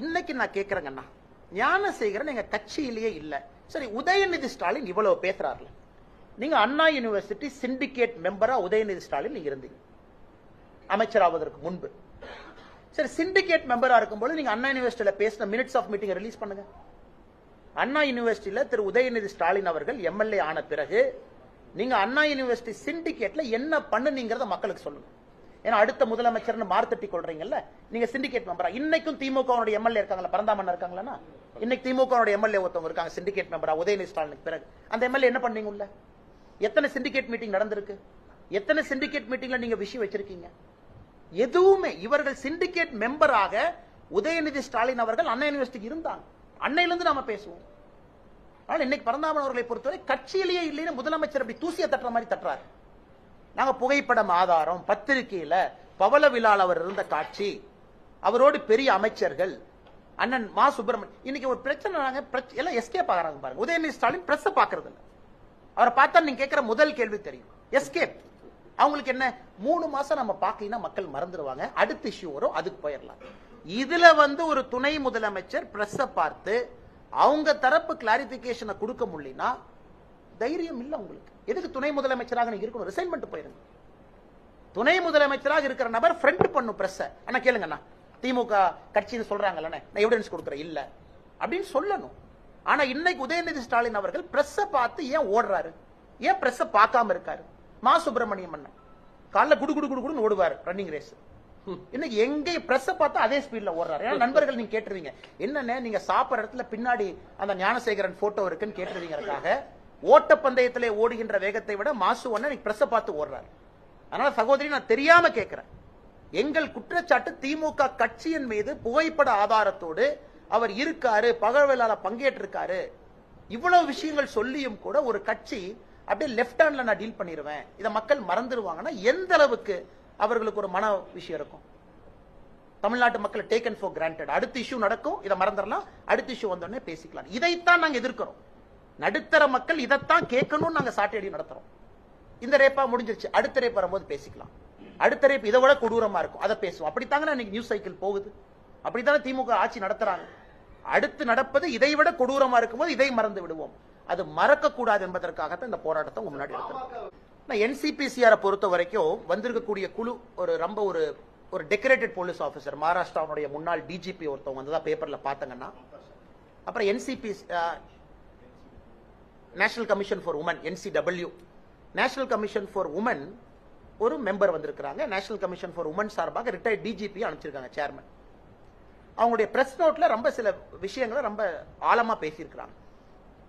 இன்னைக்கு நான் கேட்கறேங்கண்ணா ஞானசேகரன் எங்க கட்சியிலேயே இல்லை. சரி உதயநிதி ஸ்டாலின் இவ்வளவு பேசுறாருல. நீங்க அண்ணா யூனிவர்சிட்டி சிண்டிகேட் மெம்பரா உதயநிதி ஸ்டாலின் நீங்க இருந்தீங்க. அமைச்சராவதற்கு முன்பு. சரி சிண்டிகேட் மெம்பரா இருக்கும்போது நீங்க அண்ணா யூனிவர்சிட்டியில பேசின மினிட்ஸ் ஆஃப் மீட்டிங் ரிலீஸ் பண்ணுங்க. அண்ணா யூனிவர்சிட்டியில திரு உதயநிதி ஸ்டாலின் அவர்கள் எம்எல்ஏ ஆன பிறகு நீங்க அண்ணா யூனிவர்சிட்டி சிண்டிகேட்ல என்ன பண்ணுனீங்கிறத மக்களுக்கு சொல்லுங்க. ஏன்னா அடுத்த முதலமைச்சர்னு மார்த்தட்டி கொள்றீங்கல்ல நீங்க சிண்டிகேட் மெம்பரா இன்னைக்கும் திமுக எம்எல்ஏ இருக்காங்களா பரந்தாமன் இருக்காங்களா இன்னைக்கு திமுக எம்எல்ஏ ஒருத்தவங்க இருக்காங்க சிண்டிகேட் மெம்பரா உதயநிதி ஸ்டாலினுக்கு பிறகு. அந்த எம்எல்ஏ என்ன பண்ணீங்க உள்ள எத்தனை சிண்டிகேட் மீட்டிங் நடந்திருக்கு? எத்தனை சிண்டிகேட் மீட்டிங்ல நீங்க விஷயம் வச்சிருக்கீங்க? எதுவுமே. இவர்கள் சிண்டிகேட் மெம்பராக உதயநிதி ஸ்டாலின் அவர்கள் அண்ணா யூனிவர்சிட்டிக்கு இருந்தாங்க. அன்னையில இருந்து நாம பேசுவோம். ஆனால் இன்னைக்கு பரந்தாமன் அவர்களை பொறுத்தவரை கட்சியிலேயே இல்லைன்னு முதலமைச்சர் அப்படி தூசிய தட்டுற மாதிரி தட்டுறாரு. நாங்க புகைப்படம் ஆதாரம் பத்திரிகையில பவள விழால் அவர் இருந்த காட்சி அவரோடு பெரிய அமைச்சர்கள் அண்ணன் மா சுப்பிரமணியன் இன்னைக்கு ஒரு பிரச்சனை பிரச்ச- எல்லாம் எஸ்கேப் ஆகிறாங்க பாருங்க. உதயநிதி ஸ்டாலின் பிரஸ் பாக்குறது இல்லை. அவரை பார்த்தா நீங்க கேட்கிற முதல் கேள்வி தெரியும். எஸ்கேப் அவங்களுக்கு என்ன? மூணு மாசம் நம்ம பார்க்கலைன்னா மக்கள் மறந்துடுவாங்க அடுத்த இஷ்யூ வரும் அதுக்கு போயிடலாம். இதுல வந்து ஒரு துணை முதலமைச்சர் பிரஸ் பார்த்து அவங்க தரப்பு கிளாரிபிகேஷனை கொடுக்க முடியலன்னா தைரியம் இல்ல உங்களுக்கு. எதுக்கு துணை முதலமைச்சராக நீங்க இருக்கணும்? ரிசைன்மெண்ட் போயிருங்க. துணை முதலமைச்சராக இருக்கிற நபர் ஃப்ரெண்ட் பண்ணும் பிரஸ் அண்ணா கேளுங்கண்ணா. திமுக கட்சின்னு சொல்றாங்கல்ல நான் எவிடன்ஸ் கொடுக்குறேன். இல்ல. அப்படின்னு சொல்லணும். ஆனா இன்னைக்கு உதயநிதி ஸ்டாலின் அவர்கள் பிரஸ் பார்த்து ஏன் ஓடுறாரு? ஏன் பிரஸ் பார்க்காம இருக்காரு? மா சுப்பிரமணியம் அண்ணன் காலைல குடு குடு குடு குடுன்னு ஓடுவார் ரன்னிங் ரேஸ் இன்னைக்கு எங்க பிரஸ் பார்த்தா அதே ஸ்பீட்ல ஓடுறாரு. ஏன்னா நண்பர்கள் நீங்க கேட்டுருவீங்க. என்னன்னு நீங்க சாப்பிடுற இடத்துல பின்னாடி அந்த ஞானசேகரன் போட்டோ இருக்குன்னு கேட்டுருவீங்கறதுக்காக ஓட்டப்பந்தயத்திலே ஓடுகின்ற வேகத்தை விட மாசு ஒண்ணு நீங்க பிரஸ் பார்த்து ஓடுறாரு அதனால சகோதரி நான் தெரியாம கேட்கிறேன் எங்கள் குற்றச்சாட்டு திமுக கட்சியின் மீது புகைப்பட ஆதாரத்தோடு அவர் இருக்காரு பகழ்விழால பங்கேற்றிருக்காரு. இவ்வளவு விஷயங்கள் சொல்லியும் கூட ஒரு கட்சி அப்படியே லெஃப்ட் ஹேண்ட்ல நான் டீல் பண்ணிடுவேன் இதை மக்கள் மறந்துடுவாங்கன்னா எந்த அளவுக்கு அவர்களுக்கு ஒரு மன விஷயம் இருக்கும்? தமிழ்நாட்டு மக்கள் டேக்கன் ஃபார் கிராண்டட் அடுத்த இஷ்யூ நடக்கும். இதை மறந்துடலாம். அடுத்த இஷ்யூ வந்தோடனே பேசிக்கலாம். இதைத்தான் நாங்கள் எதிர்க்கிறோம். நடுத்தர மக்கள் இதைத்தான் கேட்கணும்னு நாங்க சாட்டையடி நடத்துறோம். இந்த ரேப்பா முடிஞ்சிருச்சு. அடுத்த ரேப் வரும்போது பேசிக்கலாம். அடுத்த ரேப் இதை விட கொடூரமா இருக்கும். அதை பேசுவோம். அப்படித்தாங்க இன்னைக்கு நியூஸ் சைக்கிள் போகுது? அப்படித்தானே திமுக ஆட்சி நடத்துறாங்க? அடுத்து நடப்பது இதை விட கொடூரமா இருக்கும்போது இதை மறந்து விடுவோம். அது மறக்க கூடாது என்பதற்காகத்தான் இந்த போராட்டத்தை முன்னாடி முன்னாடி நான் என்சிபிசிஆரை பொறுத்த வரைக்கும் வந்திருக்கக்கூடிய குழு ஒரு ரொம்ப ஒரு ஒரு டெக்கரேட்டட் போலீஸ் ஆஃபீஸர் மகாராஷ்டிராவுடைய முன்னாள் டிஜிபி ஒருத்தவங்க வந்ததா பேப்பரில் பார்த்தங்கன்னா அப்புறம் NCP national commission for women NCW national commission for women ஒரு மெம்பர் வந்திருக்கிறாங்க. நேஷனல் கமிஷன் ஃபார் உமன் சார்பாக ரிட்டையர்ட் டிஜிபி அனுப்பிச்சிருக்காங்க சேர்மன் அவங்களுடைய ப்ரெஸ் நோட்டில் ரொம்ப சில விஷயங்களை ரொம்ப ஆழமாக பேசியிருக்கிறாங்க.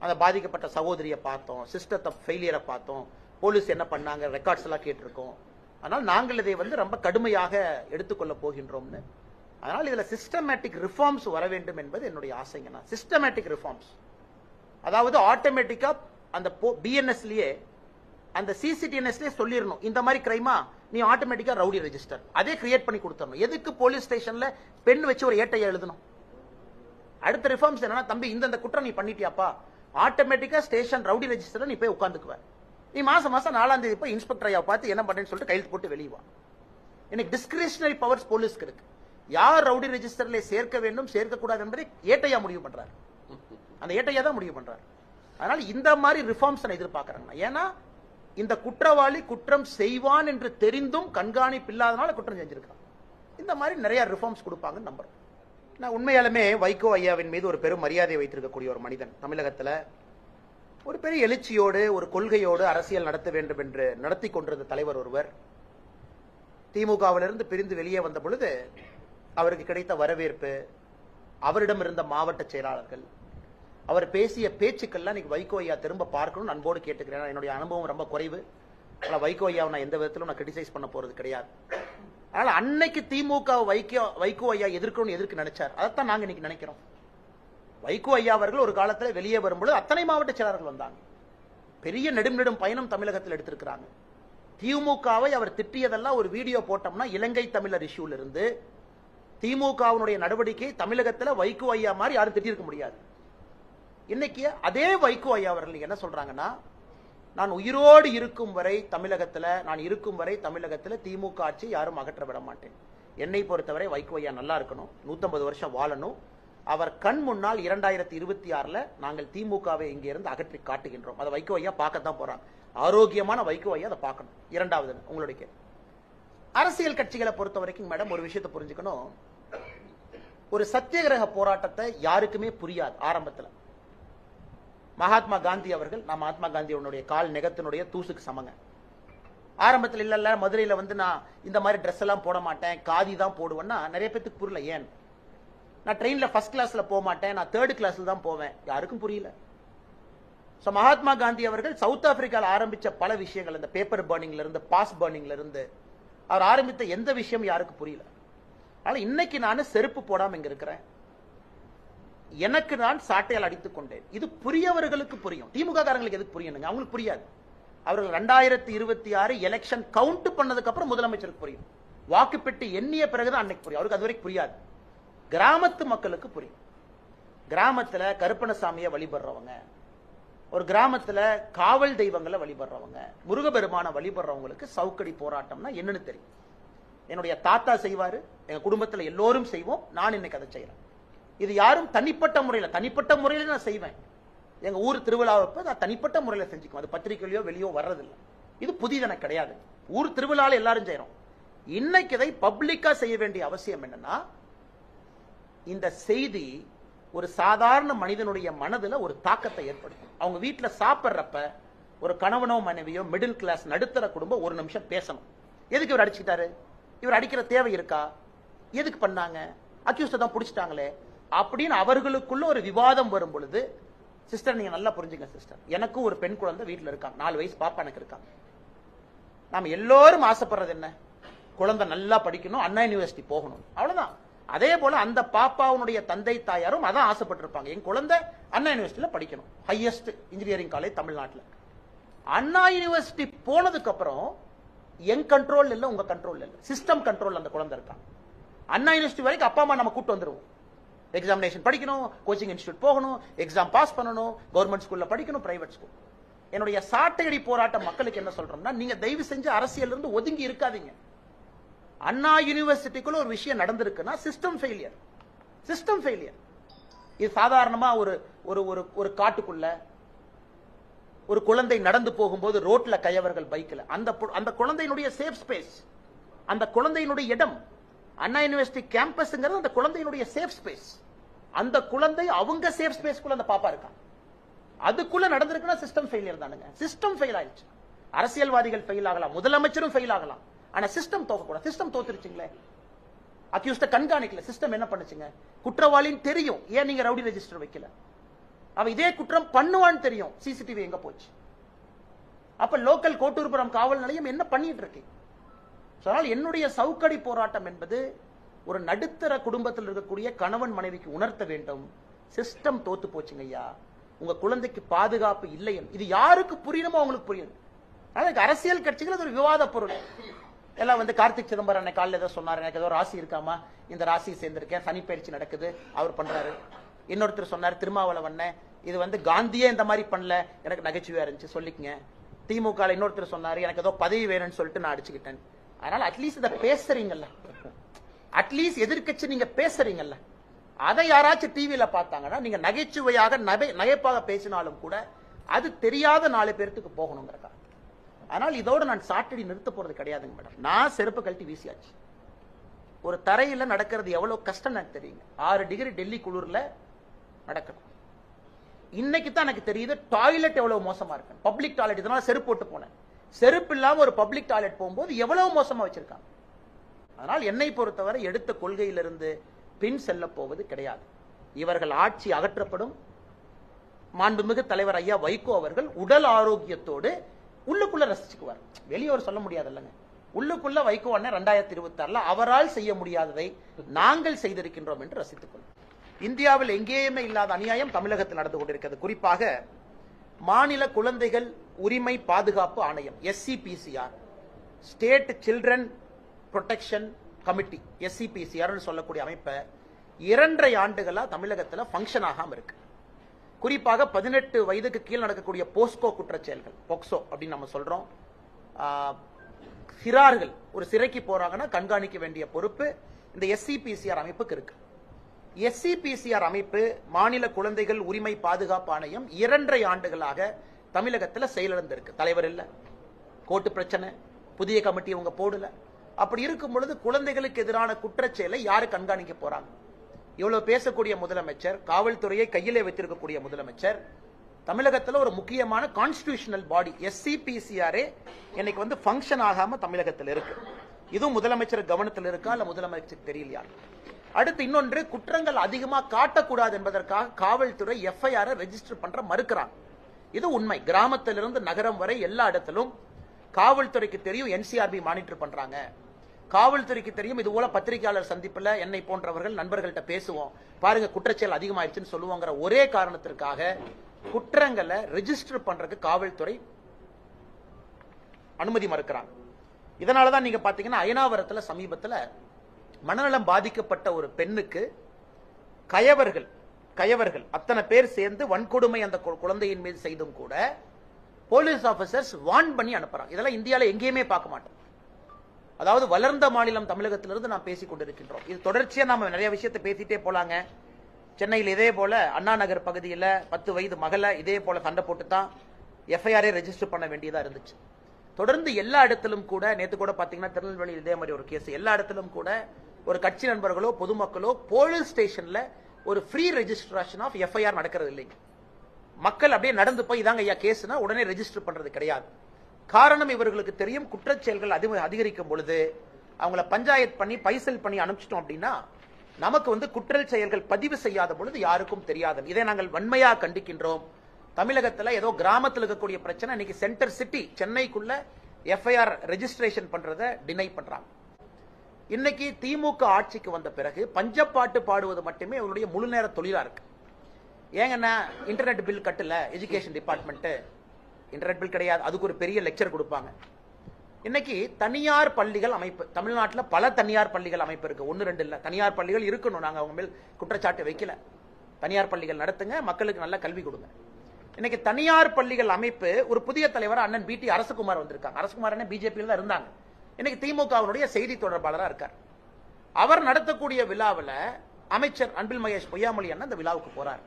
அந்த பாதிக்கப்பட்ட சகோதரியை பார்த்தோம் சிஸ்டத்தை ஃபெயிலியரை பார்த்தோம். போலீஸ் என்ன பண்ணாங்க ரெக்கார்ட்ஸ் எல்லாம் கேட்டிருக்கோம். அதனால் நாங்கள் இதை வந்து ரொம்ப கடுமையாக எடுத்துக்கொள்ள போகின்றோம்னு. அதனால் இதில் சிஸ்டமேட்டிக் ரிஃபார்ம்ஸ் வர வேண்டும் என்பது என்னுடைய ஆசைங்கண்ணா சிஸ்டமேட்டிக் ரிஃபார்ம்ஸ் அதாவது ஆட்டோமேட்டிக்கா அந்த பிஎன்எஸ்லயே அந்த சிசிடிஎன்எஸ்லயே சொல்லிடணும் இந்த மாதிரி கிரைமா நீ ஆட்டோமேட்டிக்கா ரவுடி ரெஜிஸ்டர் அதே கிரியேட் பண்ணி கொடுத்துடணும் எதுக்கு போலீஸ் ஸ்டேஷன்ல பெண் வச்சு ஒரு ஏட்டையை எழுதணும்? அடுத்த ரிஃபார்ம்ஸ் என்னன்னா தம்பி இந்தந்த குற்றம் நீ பண்ணிட்டியாப்பா. ஆட்டோமேட்டிக்கா ஸ்டேஷன் ரவுடி ரெஜிஸ்டர்ல நீ போய் உட்காந்துக்குவ நீ மாசம் மாசம் நாலாம் தேதி போய் இன்ஸ்பெக்டர் ஐயா பார்த்து என்ன பண்றேன்னு சொல்லிட்டு கையெழுத்து போட்டு வெளியுவா எனக்கு டிஸ்கிரிஷனரி பவர்ஸ் போலீஸ்க்கு இருக்கு. யார் ரவுடி ரெஜிஸ்டர்ல சேர்க்க வேண்டும் சேர்க்க கூடாது என்பதை ஏட்டையா முடிவு பண்றாரு. அந்த ஏட்டையா தான் முடிவு பண்றாரு. அதனால இந்த மாதிரி ரிஃபார்ம்ஸ் நான் எதிர்பார்க்கறேன் ஏன்னா இந்த குற்றவாளி குற்றம் செய்வான் என்று தெரிந்தும் கண்காணிப்பு இல்லாதனால குற்றம் செஞ்சிருக்கான் இந்த மாதிரி நிறைய ரிஃபார்ம்ஸ் கொடுப்பாங்கன்னு நம்புறேன் நான் உண்மையாலுமே வைகோ ஐயாவின் மீது ஒரு பெரும் மரியாதை வைத்திருக்கக்கூடிய ஒரு மனிதன் தமிழகத்துல ஒரு பெரிய எழுச்சியோடு ஒரு கொள்கையோடு அரசியல் நடத்த வேண்டும் என்று நடத்தி கொண்டிருந்த தலைவர் ஒருவர் திமுகவிலிருந்து பிரிந்து வெளியே வந்த பொழுது அவருக்கு கிடைத்த வரவேற்பு அவரிடம் இருந்த மாவட்ட செயலாளர்கள் அவர் பேசிய பேச்சுக்கள்லாம் இன்னைக்கு வைகோ ஐயா திரும்ப பார்க்கணும்னு அன்போடு கேட்டுக்கிறேன். என்னுடைய அனுபவம் ரொம்ப குறைவு. ஆனால் வைகோ ஐயாவை நான் எந்த விதத்திலும் நான் கிரிட்டிசைஸ் பண்ண போறது கிடையாது. அதனால அன்னைக்கு திமுக வைகோ வைகோ ஐயா எதிர்க்கணும்னு எதிர்க்கு நினைச்சார். அதைத்தான் நாங்க இன்னைக்கு நினைக்கிறோம். வைகோ ஐயா அவர்கள் ஒரு காலத்தில் வெளியே வரும்பொழுது அத்தனை மாவட்ட செயலாளர்கள் வந்தாங்க. பெரிய நெடும் நெடும் பயணம் தமிழகத்தில் எடுத்திருக்கிறாங்க. திமுகவை அவர் திட்டியதெல்லாம் ஒரு வீடியோ போட்டோம்னா இலங்கை தமிழர் இஷ்யூல இருந்து திமுகவினுடைய நடவடிக்கை தமிழகத்தில் வைகோ ஐயா மாதிரி யாரும் திட்டிருக்க முடியாது. இன்னைக்கு அதே வைகோ ஐயா அவர்கள் என்ன சொல்றாங்கன்னா நான் உயிரோடு இருக்கும் வரை தமிழகத்துல நான் இருக்கும் வரை தமிழகத்துல திமுக ஆட்சி யாரும் அகற்ற விட மாட்டேன். என்னை பொறுத்தவரை வைகோ ஐயா நல்லா இருக்கணும் 150 வருஷம் வாழணும். அவர் கண் முன்னால் இரண்டாயிரத்தி இருபத்தி ஆறுல நாங்கள் திமுகவை இங்கே இருந்து அகற்றி காட்டுகின்றோம். அதை வைகோ ஐயா பார்க்கத்தான் போறாங்க ஆரோக்கியமான வைகோ ஐயா அதை பார்க்கணும். இரண்டாவது உங்களுடைய கேள்வி. அரசியல் கட்சிகளை பொறுத்த வரைக்கும் மேடம் ஒரு விஷயத்தை புரிஞ்சுக்கணும். ஒரு சத்தியகிரக போராட்டத்தை யாருக்குமே புரியாது ஆரம்பத்தில். மகாத்மா காந்தி அவர்கள் நான் மகாத்மா காந்தியோடைய கால் நெகத்தினுடைய தூசுக்கு சமங்க. ஆரம்பத்தில் இல்லைல்ல மதுரையில் வந்து நான் இந்த மாதிரி ட்ரெஸ் எல்லாம் போட மாட்டேன் காதி தான் போடுவேன்னா நிறைய பேத்துக்கு புரியல ஏன்? நான் ட்ரெயினில் ஃபர்ஸ்ட் கிளாஸில் போக மாட்டேன் நான் தேர்ட் கிளாஸில் தான் போவேன். யாருக்கும் புரியல. ஸோ மகாத்மா காந்தி அவர்கள் சவுத் ஆப்பிரிக்காவில் ஆரம்பித்த பல விஷயங்கள் இந்த பேப்பர் பர்னிங்ல இருந்து பாஸ் பர்னிங்ல இருந்து அவர் ஆரம்பித்த எந்த விஷயம் யாருக்கு புரியல. ஆனால் இன்னைக்கு நான் செருப்பு போடாமல் இங்கே இருக்கிறேன். எனக்கு நான் சாட்டையால் அடித்துக் கொண்டேன். இது புரியவர்களுக்கு புரியும். திமுக காரங்களுக்கு எதுக்கு புரியணுங்க அவங்களுக்கு புரியாது. அவர்கள் ரெண்டாயிரத்தி இருபத்தி ஆறு எலெக்ஷன் கவுண்ட் பண்ணதுக்கு அப்புறம் முதலமைச்சருக்கு புரியும். வாக்குப்பெட்டி எண்ணிய பிறகுதான் அன்னைக்கு புரியும். அவருக்கு அது வரைக்கும் புரியாது. கிராமத்து மக்களுக்கு புரியும். கிராமத்துல கருப்பணசாமியை வழிபடுறவங்க ஒரு கிராமத்துல காவல் தெய்வங்களை வழிபடுறவங்க முருகபெருமான வழிபடுறவங்களுக்கு சவுக்கடி போராட்டம்னா என்னன்னு தெரியும். என்னுடைய தாத்தா செய்வாரு எங்க குடும்பத்துல எல்லோரும் செய்வோம். நான் இன்னைக்கு அதை செய்யறேன் இது யாரும் தனிப்பட்ட முறையில் தனிப்பட்ட முறையில் நான் செய்வேன். எங்கள் ஊர் திருவிழாவுக்கு நான் தனிப்பட்ட முறையில் செஞ்சுக்குவேன். அது பத்திரிக்கையிலையோ வெளியோ வர்றதில்லை. இது புதிதன கிடையாது. ஊர் திருவிழாவில் எல்லாரும் செய்கிறோம் இன்னைக்கு இதை பப்ளிக்காக செய்ய வேண்டிய அவசியம் என்னன்னா இந்த செய்தி ஒரு சாதாரண மனிதனுடைய மனதில் ஒரு தாக்கத்தை ஏற்படுத்தும். அவங்க வீட்டில் சாப்பிட்றப்ப ஒரு கணவனோ மனைவியோ மிடில் கிளாஸ் நடுத்தர குடும்பம் ஒரு நிமிஷம் பேசணும். எதுக்கு இவர் அடிச்சுக்கிட்டாரு? இவர் அடிக்கிற தேவை இருக்கா? எதுக்கு பண்ணாங்க? அக்யூஸ்ட தான் பிடிச்சிட்டாங்களே. அப்படின்னு அவர்களுக்குள்ள ஒரு விவாதம் வரும் பொழுது சிஸ்டர் நீங்க நல்லா புரிஞ்சுங்க சிஸ்டர் எனக்கும் ஒரு பெண் குழந்தை வீட்டில் இருக்காங்க நாலு வயசு பாப்பா எனக்கு இருக்காங்க நாம எல்லோரும் ஆசைப்படுறது என்ன? குழந்தை நல்லா படிக்கணும் அண்ணா யூனிவர்சிட்டி போகணும். அவ்வளவுதான். அதே போல அந்த பாப்பாவுடைய தந்தை தாயாரும் அதான் ஆசைப்பட்டிருப்பாங்க. என் குழந்தை அண்ணா யூனிவர்சிட்டியில படிக்கணும். ஹையஸ்ட் இன்ஜினியரிங் காலேஜ் தமிழ்நாட்டில். அண்ணா யூனிவர்சிட்டி போனதுக்கு அப்புறம் என் கண்ட்ரோல் இல்லை உங்க கண்ட்ரோல் இல்லை. சிஸ்டம் கண்ட்ரோல் அந்த குழந்தை இருக்கான். அண்ணா யூனிவர்சிட்டி வரைக்கும் அப்பா அம்மா நம்ம கூட்டு வந்துருவோம். எக்ஸாமினேஷன் படிக்கணும் கோச்சிங் இன்ஸ்டியூட் போகணும் எக்ஸாம் பாஸ் பண்ணணும் கவர்மெண்ட் ஸ்கூல்ல படிக்கணும் பிரைவேட் ஸ்கூல் என்னுடைய சாட்டையடி போராட்ட மக்களுக்கு என்ன சொல்றோம்னா நீங்க தயவு செஞ்சு அரசியல் இருந்து ஒதுங்கி இருக்காதீங்க. அண்ணா யூனிவர்சிட்டிக்குள்ள ஒரு விஷயம் நடந்திருக்குன்னா சிஸ்டம் ஃபெயிலியர் சிஸ்டம் ஃபெயிலியர் இது சாதாரணமா ஒரு ஒரு ஒரு ஒரு காட்டுக்குள்ள ஒரு குழந்தை நடந்து போகும்போது ரோட்ல கையவர்கள் பைக்ல அந்த அந்த குழந்தையினுடைய சேஃப் ஸ்பேஸ் அந்த குழந்தையினுடைய இடம் அண்ணா யூனிவர்சிட்டி கேம்பஸ்ங்கிறது அந்த குழந்தையினுடைய சேஃப் ஸ்பேஸ் அந்த குழந்தை அவங்க சேஃப் ஸ்பேஸ்க்குள்ள அந்த பாப்பா இருக்கான் அதுக்குள்ள நடந்திருக்குன்னா சிஸ்டம் ஃபெயிலியர் தானுங்க. சிஸ்டம் ஃபெயில் ஆயிடுச்சு. அரசியல்வாதிகள் ஃபெயில் ஆகலாம். முதலமைச்சரும் ஃபெயில் ஆகலாம். ஆனா சிஸ்டம் தோக்கக்கூடாது. சிஸ்டம் தோத்துருச்சுங்களே. அக்யூஸ்ட கண்காணிக்கல. சிஸ்டம் என்ன பண்ணுச்சுங்க? குற்றவாளின்னு தெரியும். ஏன் நீங்க ரவுடி ரெஜிஸ்டர் வைக்கல? அவன் இதே குற்றம் பண்ணுவான்னு தெரியும். சிசிடிவி எங்க போச்சு? அப்ப லோக்கல் கோட்டூர்புரம் காவல் நிலையம் என்ன பண்ணிட்டு இருக்கு? அதனால் என்னுடைய சவுக்கடி போராட்டம் என்பது ஒரு நடுத்தர குடும்பத்தில் இருக்கக்கூடிய கணவன் மனைவிக்கு உணர்த்த வேண்டும். சிஸ்டம் தோத்து போச்சுங்க ஐயா. உங்க குழந்தைக்கு பாதுகாப்பு இல்லை இது யாருக்கு புரியணுமோ அவங்களுக்கு புரியும் அதுக்கு அரசியல் கட்சிகள் அது ஒரு விவாத பொருள். எல்லாம் வந்து கார்த்திக் சிதம்பரம் அன்னை காலையில் ஏதோ சொன்னார் எனக்கு ஏதோ ராசி இருக்காமா? இந்த ராசி சேர்ந்திருக்கேன் சனி பயிற்சி நடக்குது அவர் பண்றாரு. இன்னொருத்தர் சொன்னார் திருமாவளவன் இது வந்து காந்தியே இந்த மாதிரி பண்ணல எனக்கு நகைச்சுவையா இருந்துச்சு சொல்லிக்கங்க. திமுக இன்னொருத்தர் சொன்னார் எனக்கு ஏதோ பதவி வேணும்னு சொல்லிட்டு நான் அடிச்சுக்கிட்டேன். அதனால அட்லீஸ்ட் இதை பேசுறீங்கல்ல. அட்லீஸ்ட் எதிர்க்கட்சி நீங்க பேசுறீங்கல்ல. அதை யாராச்சும் டிவியில பார்த்தாங்கன்னா நீங்க நகைச்சுவையாக நகை நகைப்பாக பேசினாலும் கூட அது தெரியாத நாலு பேர்த்துக்கு போகணுங்கிறக்கா அதனால் இதோட நான் சாட்டடி நிறுத்த போறது கிடையாதுங்க மேடம். நான் செருப்பு கழட்டி வீசியாச்சு. ஒரு தரையில் நடக்கிறது எவ்வளோ கஷ்டம் எனக்கு தெரியுங்க. ஆறு டிகிரி டெல்லி குளிரில் நடக்கணும். இன்னைக்கு தான் எனக்கு தெரியுது டாய்லெட் எவ்வளோ மோசமாக இருக்கு. பப்ளிக் டாய்லெட் இதனால செருப்பு போட்டு போனேன். செருப்பு இல்லாமல் ஒரு பப்ளிக் டாய்லெட் போகும்போது எவ்வளவு மோசமா வச்சிருக்காங்க அதனால் என்னை பொறுத்தவரை எடுத்த கொள்கையிலிருந்து பின் செல்ல போவது கிடையாது. இவர்கள் ஆட்சி அகற்றப்படும். மாண்புமிகு தலைவர் ஐயா வைகோ அவர்கள் உடல் ஆரோக்கியத்தோடு உள்ளுக்குள்ள ரசிச்சுக்குவார். வெளியோர் சொல்ல முடியாது இல்லைங்க உள்ளுக்குள்ள வைகோ அண்ணன் ரெண்டாயிரத்தி இருபத்தி ஆறுல அவரால் செய்ய முடியாததை நாங்கள் செய்திருக்கின்றோம் என்று ரசித்துக் கொள்வோம். இந்தியாவில் எங்கேயுமே இல்லாத அநியாயம் தமிழகத்தில் நடந்து கொண்டிருக்கிறது. குறிப்பாக மாநில குழந்தைகள் உரிமை பாதுகாப்பு ஆணையம் SCPCR state children protection committee SCPCR சொல்லக்கூடிய அமைப்பை இரண்டரை ஆண்டுகளா தமிழகத்தில் ஃபங்க்ஷன் ஆகாமல் இருக்கு. குறிப்பாக பதினெட்டு வயதுக்கு கீழ் நடக்கக்கூடிய போஸ்கோ குற்றச்செயல்கள் போக்சோ அப்படின்னு நம்ம சொல்றோம். சிறார்கள் ஒரு சிறைக்கு போறாங்கன்னா கண்காணிக்க வேண்டிய பொறுப்பு இந்த எஸ்சிபிசிஆர் அமைப்புக்கு இருக்கு. எஸ்சிபிசிஆர் அமைப்பு மாநில குழந்தைகள் உரிமை பாதுகாப்பு ஆணையம் இரண்டரை ஆண்டுகளாக தமிழகத்தில் செயலிழந்திருக்கு. தலைவர் இல்லை. கோர்ட்டு பிரச்சனை. புதிய கமிட்டி இவங்க போடல. அப்படி இருக்கும் பொழுது குழந்தைகளுக்கு எதிரான குற்றச்செயலை யாரு கண்காணிக்க போறாங்க? இவ்வளவு பேசக்கூடிய முதலமைச்சர் காவல்துறையை கையிலே வைத்திருக்கக்கூடிய முதலமைச்சர் தமிழகத்தில் ஒரு முக்கியமான கான்ஸ்டியூஷனல் பாடி எஸ்சிபிசிஆரே இன்னைக்கு வந்து ஃபங்க்ஷன் ஆகாம தமிழகத்தில் இருக்கு. இதுவும் முதலமைச்சர் கவனத்தில் இருக்கா இல்ல முதலமைச்சருக்கு தெரியலையா? அடுத்து இன்னொன்று குற்றங்கள் அதிகமா காட்டக்கூடாது என்பதற்காக காவல்துறை எஃப்ஐஆர் ரெஜிஸ்டர் பண்ற மறுக்கிறாங்க. இது உண்மை. கிராமத்திலிருந்து நகரம் வரை எல்லா இடத்திலும் காவல்துறைக்கு தெரியும் என்சிஆர்பி மானிட்டர் பண்றாங்க. காவல்துறைக்கு தெரியும் இது போல பத்திரிகையாளர் சந்திப்புல என்னை போன்றவர்கள் நண்பர்கள்ட்ட பேசுவோம். பாருங்க குற்றச்செயல் அதிகமாயிருச்சுன்னு சொல்லுவோங்கிற ஒரே காரணத்திற்காக குற்றங்களை ரெஜிஸ்டர் பண்றதுக்கு காவல்துறை அனுமதி மறுக்கிறாங்க. இதனாலதான் நீங்க பாத்தீங்கன்னா அயனாவரத்துல சமீபத்துல மனநலம் பாதிக்கப்பட்ட ஒரு பெண்ணுக்கு கயவர்கள் கயவர்கள் அத்தனை பேர் சேர்ந்து வன்கொடுமை அந்த குழந்தையின் மீது செய்தும் கூட போலீஸ் ஆபீசர்ஸ் வான் பண்ணி அனுப்புறாங்க. இதெல்லாம் இந்தியாவில் எங்கேயுமே பார்க்க மாட்டோம். அதாவது வளர்ந்த மாநிலம் தமிழகத்திலிருந்து நாம் பேசிக் கொண்டிருக்கின்றோம். இது தொடர்ச்சியா நாம நிறைய விஷயத்தை பேசிட்டே போலாங்க. சென்னையில் இதே போல அண்ணா நகர் பகுதியில் பத்து வயது மகளை இதே போல சண்டை போட்டு தான் எஃப்ஐஆரே ரெஜிஸ்டர் பண்ண வேண்டியதா இருந்துச்சு. தொடர்ந்து எல்லா இடத்திலும் கூட நேற்று கூட பார்த்தீங்கன்னா திருநெல்வேலியில் இதே மாதிரி ஒரு கேஸ் எல்லா இடத்திலும் கூட ஒரு கட்சி நண்பர்களோ பொதுமக்களோ போலீஸ் ஸ்டேஷன்ல ஒரு ஃப்ரீ ரெஜிஸ்ட்ரேஷன் ஆஃப் எஃப்ஐஆர் நடக்கிறது இல்லைங்க. மக்கள் அப்படியே நடந்து போய் இதாங்க ஐயா கேஸ்னா உடனே ரெஜிஸ்டர் பண்றது கிடையாது. காரணம் இவர்களுக்கு தெரியும் குற்றச்செயல்கள் அதிக அதிகரிக்கும் பொழுது அவங்கள பஞ்சாயத் பண்ணி பைசல் பண்ணி அனுப்பிச்சிட்டோம் அப்படின்னா நமக்கு வந்து குற்றல் செயல்கள் பதிவு செய்யாத பொழுது யாருக்கும் தெரியாது. இதை நாங்கள் வன்மையாக கண்டிக்கின்றோம். தமிழகத்தில் ஏதோ கிராமத்தில் இருக்கக்கூடிய பிரச்சனை இன்னைக்கு சென்டர் சிட்டி சென்னைக்குள்ள எஃப்ஐஆர் ரெஜிஸ்ட்ரேஷன் பண்றதை டினை பண்றாங்க. இன்னைக்கு திமுக ஆட்சிக்கு வந்த பிறகு பஞ்சப்பாட்டு பாடுவது மட்டுமே அவருடைய முழு நேர தொழிலா இருக்கு. ஏங்கண்ணா இன்டர்நெட் பில் கட்டல எஜுகேஷன் டிபார்ட்மெண்ட் இன்டர்நெட் பில் கிடையாது அதுக்கு ஒரு பெரிய லெக்சர் கொடுப்பாங்க. இன்னைக்கு தனியார் பள்ளிகள் அமைப்பு தமிழ்நாட்டில் பல தனியார் பள்ளிகள் அமைப்பு இருக்கு. ஒன்று ரெண்டு இல்லை. தனியார் பள்ளிகள் இருக்கணும். நாங்கள் அவங்க மேல் குற்றச்சாட்டு வைக்கல. தனியார் பள்ளிகள் நடத்துங்க மக்களுக்கு நல்ல கல்வி கொடுங்க. இன்னைக்கு தனியார் பள்ளிகள் அமைப்பு ஒரு புதிய தலைவர் அண்ணன் பிடி அரசகுமார் வந்திருக்காங்க. அரசகுமார் அண்ணன் பிஜேபியில் தான் இருந்தாங்க. இன்னைக்கு திமுகவுடைய செய்தி தொடர்பாளராக இருக்கார். அவர் நடத்தக்கூடிய விழாவில் அமைச்சர் அன்பில் மகேஷ் பொய்யாமொழி அண்ணன் அந்த விழாவுக்கு போறார்.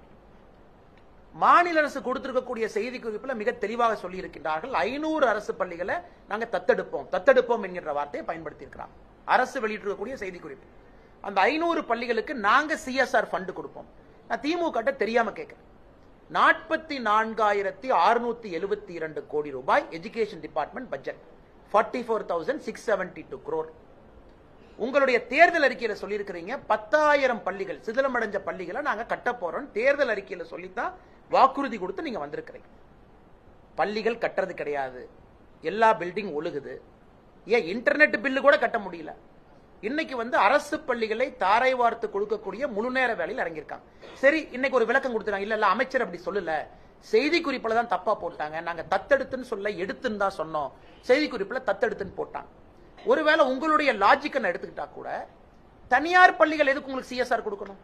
மாநில அரசு கொடுத்திருக்கக்கூடிய செய்தி குறிப்பில் மிக தெளிவாக சொல்லி இருக்கின்றார்கள் ஐநூறு அரசு பள்ளிகளை நாங்கள் தத்தெடுப்போம். தத்தெடுப்போம் என்கிற வார்த்தையை பயன்படுத்தி இருக்கிறாங்க அரசு வெளியிட்டிருக்கக்கூடிய செய்தி குறிப்பு. அந்த ஐநூறு பள்ளிகளுக்கு நாங்கள் சிஎஸ்ஆர் ஃபண்டு கொடுப்போம். நான் திமுக தெரியாம கேட்கிறேன் நாற்பத்தி நான்காயிரத்தி அறுநூத்தி எழுபத்தி இரண்டு கோடி ரூபாய் education department budget forty four thousand six seventy two crore உங்களுடைய தேர்தல் அறிக்கையில் சொல்லியிருக்கிறீங்க பத்தாயிரம் பள்ளிகள் சிதிலமடைஞ்ச பள்ளிகளை நாங்கள் கட்ட போறோம். தேர்தல் அறிக்கையில் சொல்லித்தான் வாக்குறுதி கொடுத்து நீங்க வந்திருக்கிறீங்க. பள்ளிகள் கட்டுறது கிடையாது. எல்லா பில்டிங் ஒழுகுது. ஏன் இன்டர்நெட் பில்லு கூட கட்ட முடியல? இன்னைக்கு வந்து அரசு பள்ளிகளை தாரை வார்த்து கொடுக்கக்கூடிய முழு நேர வேலையில் இறங்கியிருக்காங்க. சரி இன்னைக்கு ஒரு விளக்கம் கொடுத்துருக்காங்க இல்ல இல்ல அமைச்சர் அப்படி சொல்லல. செய்தி குறிப்பில் தான் தப்பாக போட்டாங்க. நாங்கள் தத்தெடுத்துன்னு சொல்ல எடுத்துன்னு தான் சொன்னோம். செய்தி குறிப்பில் தத்தெடுத்துன்னு போட்டாங்க ஒருவேளை உங்களுடைய லாஜிக்கை நான் எடுத்துக்கிட்டா கூட தனியார் பள்ளிகள் எதுக்கு உங்களுக்கு சிஎஸ்ஆர் கொடுக்கணும்?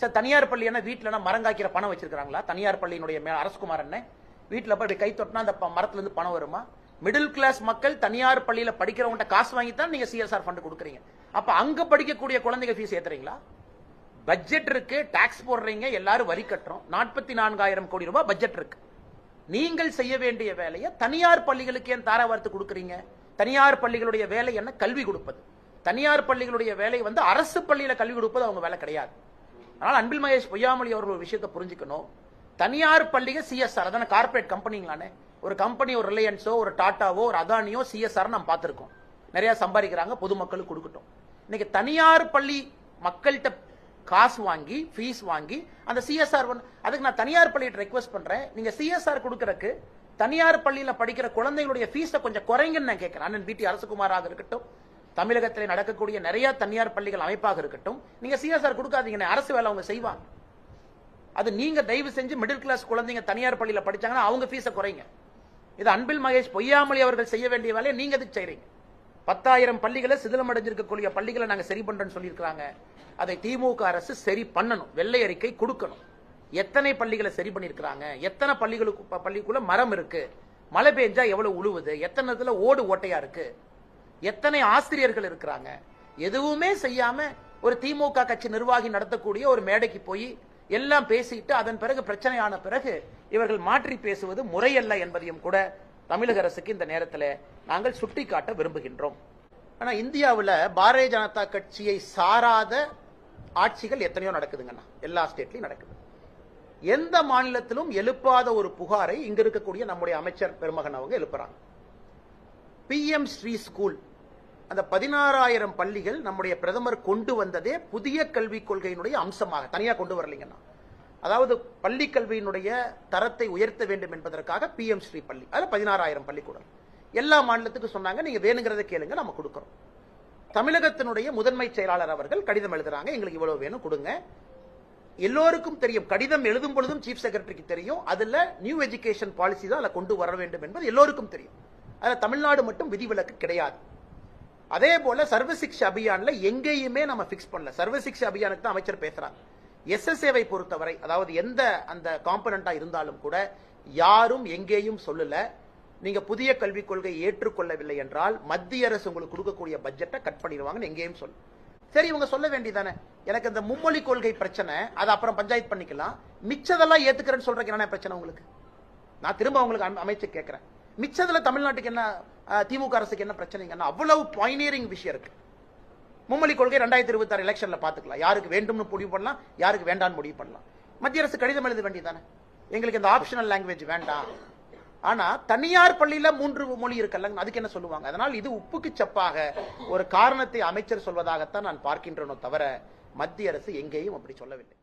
சார் தனியார் பள்ளி என்ன வீட்டுல பணம் வச்சிருக்காங்களா தனியார் பள்ளியினுடைய மே அரசகுமார் என்ன வீட்டில் போய் இப்படி கை தொட்டினா அந்த மரத்துலேருந்து பணம் வருமா? மிடில் கிளாஸ் மக்கள் தனியார் பள்ளியில் படிக்கிறவங்கள்ட்ட காசு வாங்கி தான் நீங்கள் சிஎஸ்ஆர் ஃபண்டு கொடுக்குறீங்க. அப்போ அங்கே படிக்கக்கூடிய குழந்தைங்க ஃபீஸ் ஏத்துறீங்களா? பட்ஜெட் இருக்கு டாக்ஸ் போடுறீங்க எல்லாரும் வரி கட்டுறோம். நாற்பத்தி நான்காயிரம் கோடி ரூபாய் பட்ஜெட் இருக்கு. நீங்கள் செய்ய வேண்டிய வேலையை தனியார் பள்ளிகளுக்கு ஏன் தார வார்த்து கொடுக்குறீங்க? தனியார் பள்ளிகளுடைய வேலை என்ன? கல்வி கொடுப்பது. தனியார் பள்ளிகளுடைய வேலை வந்து அரசு பள்ளியில கல்வி கொடுப்பது அவங்க வேலை கிடையாது. அதனால அன்பில் மகேஷ் பொய்யாமொழி அவர்கள் ஒரு விஷயத்தை புரிஞ்சுக்கணும். தனியார் பள்ளிகள் சிஎஸ்ஆர் அதான கார்ப்பரேட் கம்பெனிங்களானே ஒரு கம்பெனி ஒரு ரிலையன்ஸோ ஒரு டாட்டாவோ ஒரு அதானியோ சிஎஸ்ஆர் நம்ம பார்த்துருக்கோம். நிறைய சம்பாதிக்கிறாங்க பொதுமக்களுக்கு கொடுக்கட்டும். இன்னைக்கு தனியார் பள்ளி மக்கள்கிட்ட காசு வாங்கி ஃபீஸ் வாங்கி அந்த சிஎஸ்ஆர் அதுக்கு நான் தனியார் பள்ளியிட்ட ரெக்வஸ்ட் பண்றேன். நீங்க சிஎஸ்ஆர் கொடுக்குறக்கு தனியார் பள்ளியில படிக்கிற குழந்தைகளுடைய ஃபீஸை கொஞ்சம் குறைங்கன்னு நான் கேட்கிறேன். அண்ணன் பிடி அரசகுமாராக இருக்கட்டும் தமிழகத்தில் நடக்கக்கூடிய நிறைய தனியார் பள்ளிகள் அமைப்பாக இருக்கட்டும் நீங்க சிஎஸ்ஆர் கொடுக்காதீங்க அரசு வேலை அவங்க செய்வாங்க. அது நீங்க தயவு செஞ்சு மிடில் கிளாஸ் குழந்தைங்க தனியார் பள்ளியில படிச்சாங்கன்னா அவங்க ஃபீஸை குறைங்க. இது அன்பில் மகேஷ் பொய்யாமொழி அவர்கள் செய்ய வேண்டிய வேலையை நீங்க எதுக்கு செய்றீங்க? பத்தாயிரம் பள்ளிகளை சிதிலம் அடைஞ்சிருக்கக்கூடிய பள்ளிகளை நாங்க சரி பண்றோம்னு சொல்லியிருக்காங்க அதை திமுக அரசு சரி பண்ணணும் வெள்ளை அறிக்கை கொடுக்கணும். எத்தனை பள்ளிகளை சரி பண்ணியிருக்கிறாங்க? எத்தனை பள்ளிகளுக்கு பள்ளிக்குள்ள மரம் இருக்கு? மழை பெஞ்சா எவ்வளவு உழுவுது? எத்தனை இடத்துல ஓடு ஓட்டையா இருக்கு? எத்தனை ஆசிரியர்கள் இருக்கிறாங்க? எதுவுமே செய்யாம ஒரு திமுக கட்சி நிர்வாகி நடத்தக்கூடிய ஒரு மேடைக்கு போய் எல்லாம் பேசிட்டு அதன் பிறகு பிரச்சனையான பிறகு இவர்கள் மாற்றி பேசுவது முறையல்ல என்பதையும் கூட தமிழக அரசுக்கு இந்த நேரத்தில் நாங்கள் சுட்டிக்காட்ட விரும்புகின்றோம். ஆனா இந்தியாவில் பாரதிய ஜனதா கட்சியை சாராத ஆட்சிகள் எத்தனையோ நடக்குதுங்கண்ணா. எல்லா ஸ்டேட்லையும் நடக்குது. எந்த மாநிலத்திலும் எழுப்பாத ஒரு புகாரை இங்க இருக்கக்கூடிய நம்முடைய அமைச்சர் பெருமகன் அவங்க எழுப்புறாங்க. பிஎம் ஸ்ரீ ஸ்கூல் அந்த பதினாறாயிரம் பள்ளிகள் நம்முடைய பிரதமர் கொண்டு வந்ததே புதிய கல்விக் கொள்கையினுடைய அம்சமாக தனியாக கொண்டு வரலீங்கன்னா அதாவது பள்ளி கல்வியினுடைய தரத்தை உயர்த்த வேண்டும் என்பதற்காக பிஎம் ஸ்ரீ பள்ளி அதில் பதினாறாயிரம் பள்ளிக்கூடம். எல்லா மாநிலத்துக்கும் சொன்னாங்க நீங்க வேணுங்கிறத கேளுங்க நம்ம கொடுக்குறோம். தமிழகத்தினுடைய முதன்மை செயலாளர் அவர்கள் கடிதம் எழுதுறாங்க. எங்களுக்கு இவ்வளவு வேணும் கொடுங்க. எல்லோருக்கும் தெரியும். கடிதம் எழுதும் பொழுதும் சீஃப் செக்ரட்டரிக்கு தெரியும். அதுல நியூ எஜுகேஷன் பாலிசி தான் அதில் கொண்டு வர வேண்டும் என்பது எல்லோருக்கும் தெரியும். அதில் தமிழ்நாடு மட்டும் விதிவிலக்கு கிடையாது. அதே போல சர்வசிக்ஷா அபியான்ல எங்கேயுமே நம்ம பிக்ஸ் பண்ணல. சர்வசிக்ஷா அபியானுக்கு தான் அமைச்சர் பேசுறாங்க எஸ்எஸ்ஏவை பொறுத்தவரை அதாவது எந்த அந்த காம்பனண்டா இருந்தாலும் கூட யாரும் எங்கேயும் சொல்லல. நீங்க புதிய கல்விக் கொள்கை ஏற்றுக்கொள்ளவில்லை என்றால் மத்திய அரசு உங்களுக்கு கொடுக்கக்கூடிய பட்ஜெட்டை கட் பண்ணிடுவாங்கன்னு எங்கேயும் சொல்லு. சரி இவங்க சொல்ல வேண்டியதானே? எனக்கு இந்த மும்மொழி கொள்கை பிரச்சனை அது அப்புறம் பஞ்சாயத்து பண்ணிக்கலாம். மிச்சதெல்லாம் ஏத்துக்கிறேன்னு சொல்றதுக்கு என்ன பிரச்சனை உங்களுக்கு? நான் திரும்ப உங்களுக்கு அமை- அமைச்சு கேட்கிறேன். மிச்சதுல தமிழ்நாட்டுக்கு என்ன திமுக அரசுக்கு என்ன பிரச்சனைங்கன்னா அவ்வளவு பாயினியரிங் விஷயம் இருக்கு. மும்மொழி கொள்கை ரெண்டாயிரத்தி இருபத்தி ஆறு எலெக்ஷன்ல பாத்துக்கலாம் யாருக்கு வேண்டும்னு முடிவு பண்ணலாம் யாருக்கு வேண்டாம்னு முடிவு பண்ணலாம். மத்திய அரசு கடிதம் எழுத வேண்டியதானே? எங்களுக்கு இந்த ஆப்ஷனல் லாங்குவேஜ் வேண்டாம். ஆனா தனியார் பள்ளியில மூன்று மொழி இருக்குல்ல அதுக்கு என்ன சொல்லுவாங்க? அதனால் இது உப்புக்கு சப்பாக ஒரு காரணத்தை அமைச்சர் சொல்வதாகத்தான் நான் பார்க்கின்றனோ தவிர மத்திய அரசு எங்கேயும் அப்படி சொல்லவில்லை.